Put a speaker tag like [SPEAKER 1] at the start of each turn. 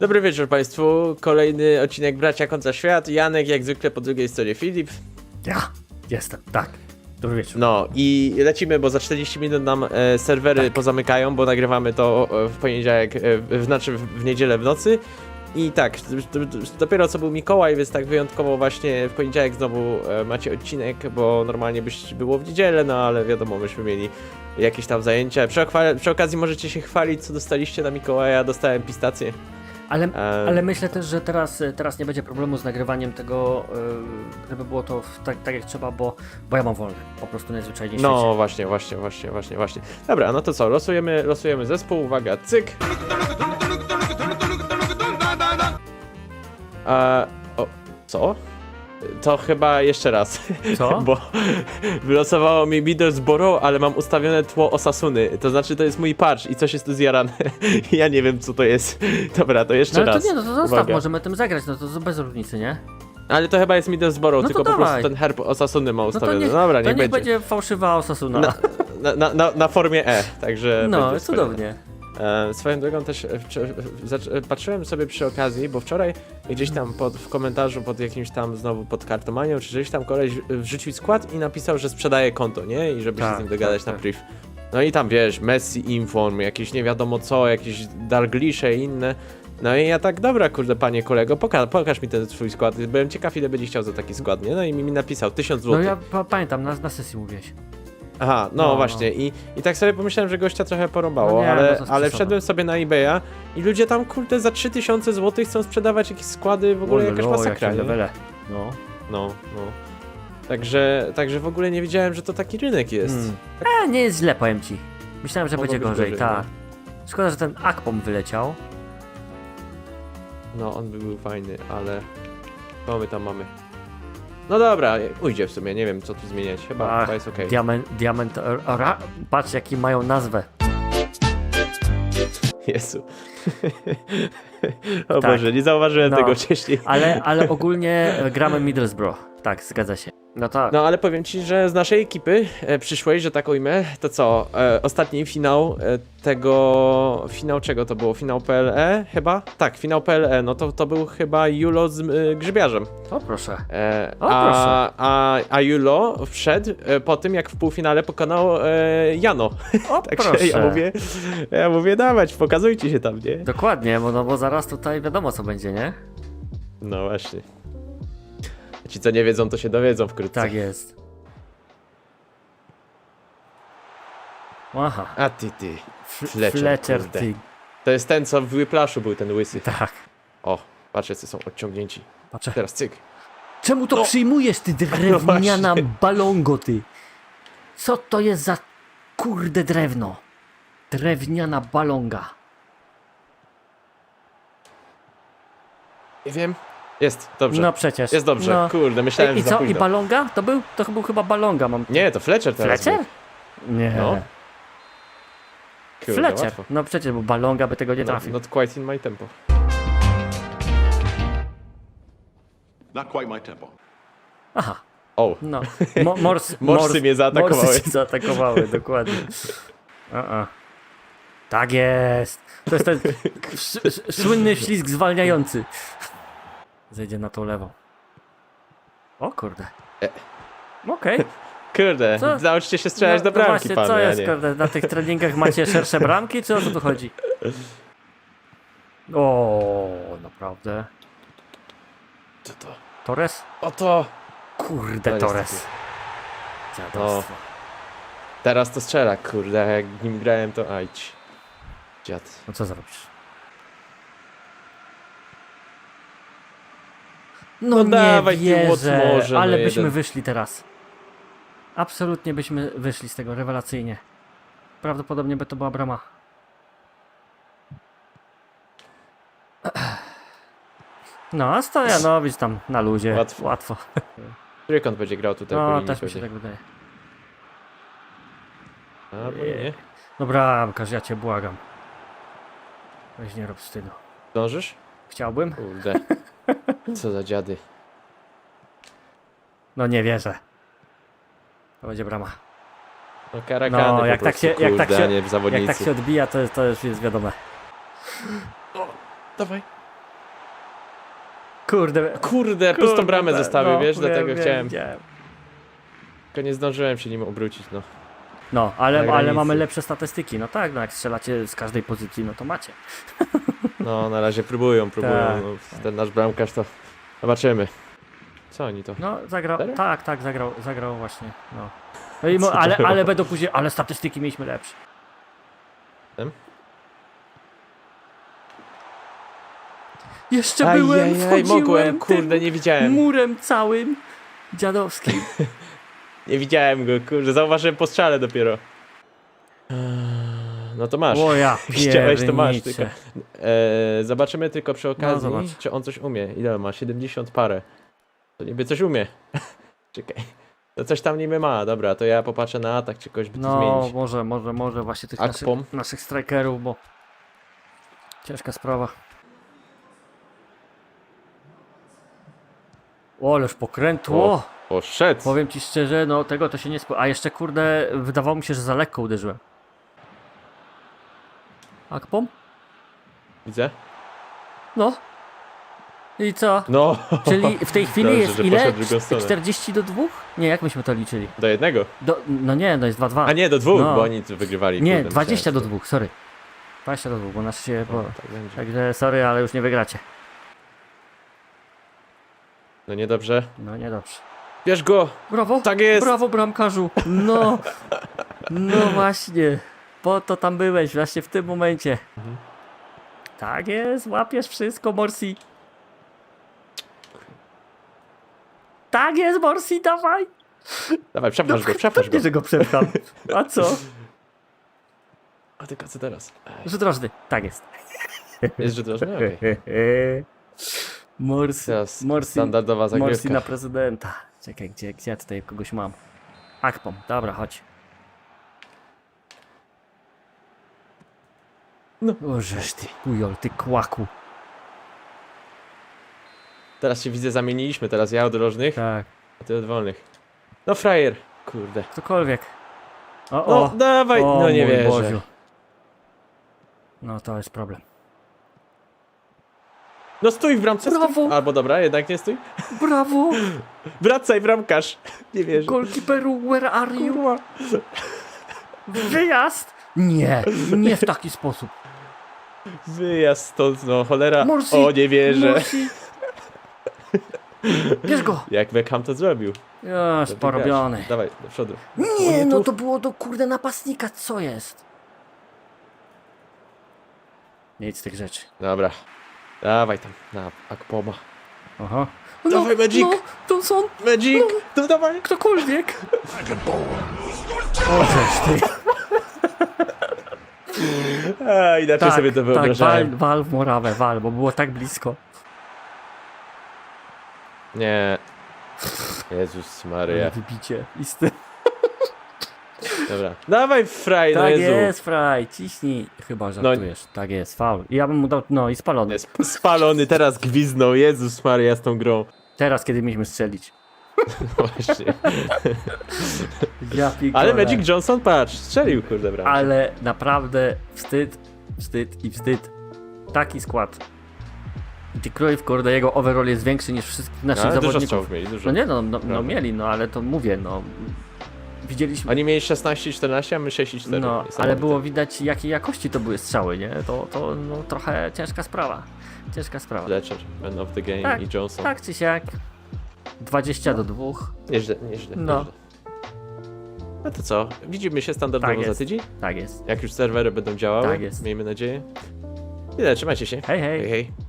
[SPEAKER 1] Dobry wieczór Państwu. Kolejny odcinek Bracia Konca Świat. Janek, jak zwykle, po drugiej stronie Filip.
[SPEAKER 2] Ja jestem, tak. Dobry wieczór.
[SPEAKER 1] No i lecimy, bo za 40 minut nam e, serwery
[SPEAKER 2] Tak.
[SPEAKER 1] pozamykają, bo nagrywamy to w poniedziałek, e, w, znaczy w, w niedzielę w nocy. I tak, dopiero co był Mikołaj, więc tak wyjątkowo właśnie w poniedziałek znowu e, macie odcinek, bo normalnie byś było w niedzielę, no ale wiadomo, myśmy mieli jakieś tam zajęcia. Przy, przy okazji możecie się chwalić, co dostaliście na Mikołaja. Dostałem pistację.
[SPEAKER 2] Ale,
[SPEAKER 1] E,
[SPEAKER 2] ale myślę też, że teraz, teraz nie będzie problemu z nagrywaniem tego, yy, żeby było to w- tak, tak jak trzeba, bo, bo ja mam wolne. Po prostu najzwyczajniej
[SPEAKER 1] No
[SPEAKER 2] świecie.
[SPEAKER 1] właśnie, właśnie, właśnie, właśnie, właśnie. Dobra, no to co, losujemy, losujemy zespół, uwaga, cyk. A, o, co? To chyba jeszcze raz,
[SPEAKER 2] Co?
[SPEAKER 1] bo wylosowało mi Middlesbrough, ale mam ustawione tło Osasuny, to znaczy to jest mój patch i coś jest tu zjarane. ja nie wiem co to jest. Dobra, to jeszcze
[SPEAKER 2] No ale
[SPEAKER 1] raz.
[SPEAKER 2] to nie, no to zostaw,
[SPEAKER 1] Uwaga.
[SPEAKER 2] możemy tym zagrać, no to bez różnicy, nie?
[SPEAKER 1] Ale to chyba jest Middlesbrough,
[SPEAKER 2] No
[SPEAKER 1] tylko po prostu
[SPEAKER 2] dawaj.
[SPEAKER 1] ten herb Osasuny ma
[SPEAKER 2] No to
[SPEAKER 1] ustawiony.
[SPEAKER 2] niech,
[SPEAKER 1] Dobra,
[SPEAKER 2] to
[SPEAKER 1] niech
[SPEAKER 2] niech
[SPEAKER 1] będzie.
[SPEAKER 2] będzie fałszywa Osasuna.
[SPEAKER 1] Na, na, na, na, formie E, także
[SPEAKER 2] no, cudownie.
[SPEAKER 1] E, swoją drogą też e, e, patrzyłem sobie przy okazji, bo wczoraj gdzieś tam pod, w komentarzu pod jakimś tam znowu pod kartomanią, czy gdzieś tam koleś wrzucił skład i napisał, że sprzedaje konto, nie? I żeby się
[SPEAKER 2] Tak,
[SPEAKER 1] z nim dogadać
[SPEAKER 2] tak,
[SPEAKER 1] na
[SPEAKER 2] tak.
[SPEAKER 1] priv. No i tam wiesz, Messi Inform, jakieś nie wiadomo co, jakieś Darglisze i inne. No i ja tak, dobra kurde panie kolego, poka pokaż mi ten twój skład. Byłem ciekaw ile będzie chciał za taki skład, nie? No i mi, mi napisał 1000
[SPEAKER 2] No
[SPEAKER 1] zł.
[SPEAKER 2] ja pa pamiętam, na, na sesji mówiłeś.
[SPEAKER 1] Aha, no,
[SPEAKER 2] No,
[SPEAKER 1] właśnie. I, I tak sobie pomyślałem, że gościa trochę porąbało,
[SPEAKER 2] No nie,
[SPEAKER 1] ale,
[SPEAKER 2] no
[SPEAKER 1] ale wszedłem sobie na eBaya i ludzie tam kurde za 3000 zł chcą sprzedawać jakieś składy, w ogóle jakaś
[SPEAKER 2] Olo,
[SPEAKER 1] masakra, nie?
[SPEAKER 2] levele. No.
[SPEAKER 1] No, no. Także, także w ogóle nie wiedziałem, że to taki rynek jest.
[SPEAKER 2] E, nie jest źle, powiem ci. Myślałem, że
[SPEAKER 1] Mogło
[SPEAKER 2] będzie
[SPEAKER 1] być
[SPEAKER 2] gorzej,
[SPEAKER 1] gorzej,
[SPEAKER 2] tak. Szkoda, że ten Akpom wyleciał.
[SPEAKER 1] No, on by był fajny, ale co my tam mamy? No dobra, ujdzie w sumie, nie wiem co tu zmieniać, chyba,
[SPEAKER 2] Ach,
[SPEAKER 1] chyba jest okej.
[SPEAKER 2] Diament, diament, ra, patrz jaki mają nazwę.
[SPEAKER 1] Jezu. o
[SPEAKER 2] Tak.
[SPEAKER 1] Boże, nie zauważyłem
[SPEAKER 2] No.
[SPEAKER 1] tego wcześniej.
[SPEAKER 2] Ale, ale ogólnie e, gramy Middlesbrough. Tak, zgadza się. No tak.
[SPEAKER 1] No ale powiem ci, że z naszej ekipy e, przyszłej, że tak ujmę, to co? E, ostatni finał e, tego. Finał czego to było? Finał PLE chyba? Tak, finał PLE, no to, to był chyba Julo z e, grzybiarzem.
[SPEAKER 2] O proszę.
[SPEAKER 1] E,
[SPEAKER 2] O,
[SPEAKER 1] a,
[SPEAKER 2] proszę.
[SPEAKER 1] a, a Julo wszedł e, po tym, jak w półfinale pokonał e, Jano.
[SPEAKER 2] O
[SPEAKER 1] Także
[SPEAKER 2] proszę.
[SPEAKER 1] ja mówię, ja mówię, dawać, pokazujcie się tam, nie?
[SPEAKER 2] Dokładnie, bo, no, bo zaraz tutaj wiadomo co będzie, nie?
[SPEAKER 1] No właśnie. Ci co nie wiedzą, to się dowiedzą wkrótce.
[SPEAKER 2] Tak jest. Aha.
[SPEAKER 1] A ty, ty.
[SPEAKER 2] F-
[SPEAKER 1] Fletcher,
[SPEAKER 2] Fletcher
[SPEAKER 1] kurde.
[SPEAKER 2] ty.
[SPEAKER 1] To jest ten, co w Whiplashu był ten łysy.
[SPEAKER 2] Tak.
[SPEAKER 1] O, patrz, jacy są odciągnięci.
[SPEAKER 2] Patrzę.
[SPEAKER 1] Teraz cyk.
[SPEAKER 2] Czemu to
[SPEAKER 1] No.
[SPEAKER 2] przyjmujesz, ty drewniana
[SPEAKER 1] właśnie.
[SPEAKER 2] balongo, ty? Co to jest za kurde drewno? Drewniana balonga.
[SPEAKER 1] Nie wiem. Jest, dobrze.
[SPEAKER 2] No przecież.
[SPEAKER 1] jest dobrze.
[SPEAKER 2] No.
[SPEAKER 1] Kurde, myślałem,
[SPEAKER 2] I, I
[SPEAKER 1] że
[SPEAKER 2] co? I balonga? To był? To był chyba balonga, mam.
[SPEAKER 1] Nie, to Fletcher teraz
[SPEAKER 2] Fletcher?
[SPEAKER 1] był.
[SPEAKER 2] Nie.
[SPEAKER 1] No. Kurde,
[SPEAKER 2] Fletcher.
[SPEAKER 1] łatwo.
[SPEAKER 2] No przecież, bo balonga by tego nie
[SPEAKER 1] No,
[SPEAKER 2] trafił.
[SPEAKER 1] not quite in my tempo.
[SPEAKER 3] Not quite my tempo.
[SPEAKER 2] Aha.
[SPEAKER 1] O,
[SPEAKER 2] No. Mo mors,
[SPEAKER 1] Morsy mnie zaatakowały.
[SPEAKER 2] Morsy cię zaatakowały, dokładnie. A-a. Tak jest. To jest ten słynny ślizg zwalniający. Zejdzie na tą lewą. O kurde.
[SPEAKER 1] E.
[SPEAKER 2] Okej.
[SPEAKER 1] kurde,
[SPEAKER 2] Co?
[SPEAKER 1] nauczcie się strzelać
[SPEAKER 2] No-
[SPEAKER 1] do
[SPEAKER 2] no
[SPEAKER 1] bramki,
[SPEAKER 2] właśnie,
[SPEAKER 1] panie,
[SPEAKER 2] co jest,
[SPEAKER 1] nie.
[SPEAKER 2] kurde? Na tych treningach macie szersze bramki, czy o co tu chodzi? O, naprawdę.
[SPEAKER 1] Co to?
[SPEAKER 2] Torres?
[SPEAKER 1] O to!
[SPEAKER 2] Kurde,
[SPEAKER 1] No,
[SPEAKER 2] Torres. Dziadostwo.
[SPEAKER 1] Teraz to strzela, kurde, jak nim grałem to ajdź. Dziad.
[SPEAKER 2] No co zrobisz? No,
[SPEAKER 1] No
[SPEAKER 2] nie
[SPEAKER 1] dawaj, ty
[SPEAKER 2] wierzę,
[SPEAKER 1] Watmorze, no
[SPEAKER 2] ale byśmy
[SPEAKER 1] jeden.
[SPEAKER 2] wyszli teraz. Absolutnie byśmy wyszli z tego, rewelacyjnie. Prawdopodobnie by to była brama. No, a Stojanowicz tam na luzie.
[SPEAKER 1] Łatwo.
[SPEAKER 2] Łatwo.
[SPEAKER 1] Trójkąt będzie grał tutaj po
[SPEAKER 2] No,
[SPEAKER 1] linii
[SPEAKER 2] też mi się
[SPEAKER 1] pewnie.
[SPEAKER 2] tak wydaje.
[SPEAKER 1] Albo nie.
[SPEAKER 2] No bramkarz, ja cię błagam. Weź nie rób wstydu.
[SPEAKER 1] Dążysz?
[SPEAKER 2] Chciałbym?
[SPEAKER 1] Kurde. Co za dziady.
[SPEAKER 2] No nie wierzę. To będzie brama.
[SPEAKER 1] No karakany
[SPEAKER 2] No,
[SPEAKER 1] po
[SPEAKER 2] jak tak
[SPEAKER 1] prostu,
[SPEAKER 2] się, jak tak
[SPEAKER 1] kurde,
[SPEAKER 2] się,
[SPEAKER 1] nie
[SPEAKER 2] jak
[SPEAKER 1] zawodnicy.
[SPEAKER 2] tak się odbija, to, to już jest wiadome.
[SPEAKER 1] Dawaj.
[SPEAKER 2] Kurde.
[SPEAKER 1] Kurde, pustą bramę zostawił,
[SPEAKER 2] no,
[SPEAKER 1] wiesz,
[SPEAKER 2] wiem,
[SPEAKER 1] dlatego
[SPEAKER 2] wiem,
[SPEAKER 1] chciałem.
[SPEAKER 2] wiem.
[SPEAKER 1] Tylko nie zdążyłem się nim obrócić, no.
[SPEAKER 2] No, ale, ale mamy lepsze statystyki. No tak, no jak strzelacie z każdej pozycji, no to macie.
[SPEAKER 1] No, na razie próbują, próbują.
[SPEAKER 2] Tak,
[SPEAKER 1] no, ten nasz bramkarz to... Zobaczymy. Co oni to?
[SPEAKER 2] No, zagrał. Tak, tak, zagrał, zagrał właśnie. No. No i mo, ale, ale będą później, ale statystyki mieliśmy lepsze.
[SPEAKER 1] Em?
[SPEAKER 2] Jeszcze byłem,
[SPEAKER 1] Ajajaj,
[SPEAKER 2] wchodziłem
[SPEAKER 1] mogłem, kurde,
[SPEAKER 2] tym
[SPEAKER 1] nie widziałem.
[SPEAKER 2] murem całym dziadowskim.
[SPEAKER 1] Nie widziałem go, kurde, zauważyłem po strzale dopiero. Eee, No to masz.
[SPEAKER 2] O ja
[SPEAKER 1] Chciałeś, to masz,
[SPEAKER 2] pierniczę.
[SPEAKER 1] tylko- Eee, zobaczymy tylko przy okazji,
[SPEAKER 2] zobacz.
[SPEAKER 1] czy on coś umie. Ile ma? 70 parę. To niby coś umie. Czekaj. To coś tam niby ma, dobra, to ja popatrzę na atak, czy kogoś by tu
[SPEAKER 2] No,
[SPEAKER 1] zmienić.
[SPEAKER 2] może, może, może właśnie tych naszych,
[SPEAKER 1] Akpom.
[SPEAKER 2] naszych strikerów, bo ciężka sprawa. O, ależ pokrętło.
[SPEAKER 1] O. Poszedł.
[SPEAKER 2] Powiem ci szczerze, no tego to się nie spo... A jeszcze kurde, wydawało mi się, że za lekko uderzyłem. Akpom?
[SPEAKER 1] Widzę?
[SPEAKER 2] No. I co?
[SPEAKER 1] No,
[SPEAKER 2] Czyli w tej chwili
[SPEAKER 1] Dobrze,
[SPEAKER 2] jest
[SPEAKER 1] że
[SPEAKER 2] ile?
[SPEAKER 1] poszedł w drugą stronę.
[SPEAKER 2] 40 do 2? Nie, jak myśmy to liczyli?
[SPEAKER 1] do jednego.
[SPEAKER 2] Do, no nie, no jest 2-2.
[SPEAKER 1] A nie, do dwóch,
[SPEAKER 2] No.
[SPEAKER 1] bo oni wygrywali.
[SPEAKER 2] Nie,
[SPEAKER 1] kurde,
[SPEAKER 2] 20 do
[SPEAKER 1] myślałem,
[SPEAKER 2] 2, sorry. 20 do 2, bo nasz się...
[SPEAKER 1] że-
[SPEAKER 2] Bo...
[SPEAKER 1] No, tak będzie.
[SPEAKER 2] Także sorry, ale już nie wygracie.
[SPEAKER 1] No niedobrze.
[SPEAKER 2] No niedobrze.
[SPEAKER 1] Bierz go!
[SPEAKER 2] Brawo!
[SPEAKER 1] Tak jest!
[SPEAKER 2] Brawo bramkarzu! No! No właśnie! Po to tam byłeś, właśnie w tym momencie.
[SPEAKER 1] Mhm.
[SPEAKER 2] Tak jest, łapiesz wszystko, Morsi. Tak jest, Morsi, dawaj!
[SPEAKER 1] Dawaj, przepasz go, przepasz go.
[SPEAKER 2] Że go przepcham. A co?
[SPEAKER 1] A tylko co teraz?
[SPEAKER 2] Rzut rożny. Tak jest.
[SPEAKER 1] Jest rzut rożny?
[SPEAKER 2] Morsi,
[SPEAKER 1] Teraz
[SPEAKER 2] Morsi,
[SPEAKER 1] standardowa
[SPEAKER 2] Morsi
[SPEAKER 1] zagrywka.
[SPEAKER 2] na prezydenta. Czekaj, gdzie, gdzie ja tutaj kogoś mam? Akpom, dobra, chodź.
[SPEAKER 1] No.
[SPEAKER 2] O, żeż ty, kujol, ty kłaku.
[SPEAKER 1] Teraz się widzę, zamieniliśmy. Teraz ja od rożnych,
[SPEAKER 2] Tak,
[SPEAKER 1] a ty od wolnych. No frajer. Kurde.
[SPEAKER 2] ktokolwiek. O,
[SPEAKER 1] No
[SPEAKER 2] o,
[SPEAKER 1] dawaj,
[SPEAKER 2] o
[SPEAKER 1] no nie
[SPEAKER 2] mój
[SPEAKER 1] wierzę.
[SPEAKER 2] Boziu. No to jest problem.
[SPEAKER 1] No stój w bramce.
[SPEAKER 2] Brawo.
[SPEAKER 1] Stój. Albo dobra, jednak nie stój.
[SPEAKER 2] Brawo!
[SPEAKER 1] Wracaj bramkarz. Nie wierzę.
[SPEAKER 2] Goalkeeperu, where are you?
[SPEAKER 1] Kurwa.
[SPEAKER 2] Wyjazd! Nie, nie w taki sposób.
[SPEAKER 1] Wyjazd stąd, no cholera.
[SPEAKER 2] Morsi,
[SPEAKER 1] O, nie wierzę.
[SPEAKER 2] Morsi. Bierz go!
[SPEAKER 1] Jak Beckham to zrobił. Dobry
[SPEAKER 2] porobiony.
[SPEAKER 1] Dawaj, do przodu.
[SPEAKER 2] Nie, no to było do kurde napastnika, co jest? Nic z tych rzeczy.
[SPEAKER 1] Dobra. Dawaj tam, na Akpoma.
[SPEAKER 2] Aha.
[SPEAKER 1] Dawaj, Magic.
[SPEAKER 2] No, to są
[SPEAKER 1] Magic! To dawaj!
[SPEAKER 2] ktokolwiek. O, żeż ty.
[SPEAKER 1] A, inaczej sobie to
[SPEAKER 2] tak,
[SPEAKER 1] wyobrażałem.
[SPEAKER 2] wal, wal w murawę, wal, bo było tak blisko.
[SPEAKER 1] Nie. Jezus
[SPEAKER 2] Ale
[SPEAKER 1] Maria.
[SPEAKER 2] wybicie. Isty.
[SPEAKER 1] Dobra. Dawaj fraj, no
[SPEAKER 2] Tak
[SPEAKER 1] Jezu.
[SPEAKER 2] jest, Fraj, ciśnij. Chyba żartujesz. Tak jest, faul. I ja bym mu dał, no i spalony.
[SPEAKER 1] Jest spalony, teraz gwiznął. Jezus Maria z tą grą.
[SPEAKER 2] Teraz, kiedy mieliśmy strzelić.
[SPEAKER 1] Właśnie.
[SPEAKER 2] Ja
[SPEAKER 1] Ale Magic Johnson, patrz, strzelił kurde bramkę.
[SPEAKER 2] Ale naprawdę wstyd, wstyd i wstyd. Taki skład. Ty Cruyff, kurde, jego overall jest większy niż wszystkich naszych
[SPEAKER 1] No, ale dużo
[SPEAKER 2] zawodników.
[SPEAKER 1] strzałów mieli, dużo.
[SPEAKER 2] No nie, no, no, no mieli, no ale to mówię, no. Widzieliśmy,
[SPEAKER 1] Oni mieli 16 i 14, a my 6 i 4.
[SPEAKER 2] no, ale było widać jakiej jakości to były strzały, nie? To, to no, trochę ciężka sprawa. Ciężka sprawa.
[SPEAKER 1] Fletcher, man of the game
[SPEAKER 2] Tak,
[SPEAKER 1] i Johnson.
[SPEAKER 2] Tak czy siak. 20 do 2.
[SPEAKER 1] Nieźle, nieźle.
[SPEAKER 2] No.
[SPEAKER 1] nieźle. No to co? Widzimy się standardowo
[SPEAKER 2] Tak
[SPEAKER 1] za tydzień.
[SPEAKER 2] Tak jest.
[SPEAKER 1] Jak już serwery będą działały.
[SPEAKER 2] Tak jest.
[SPEAKER 1] Miejmy nadzieję. Tyle, trzymajcie się.
[SPEAKER 2] Hej, hej.
[SPEAKER 1] hej. hej.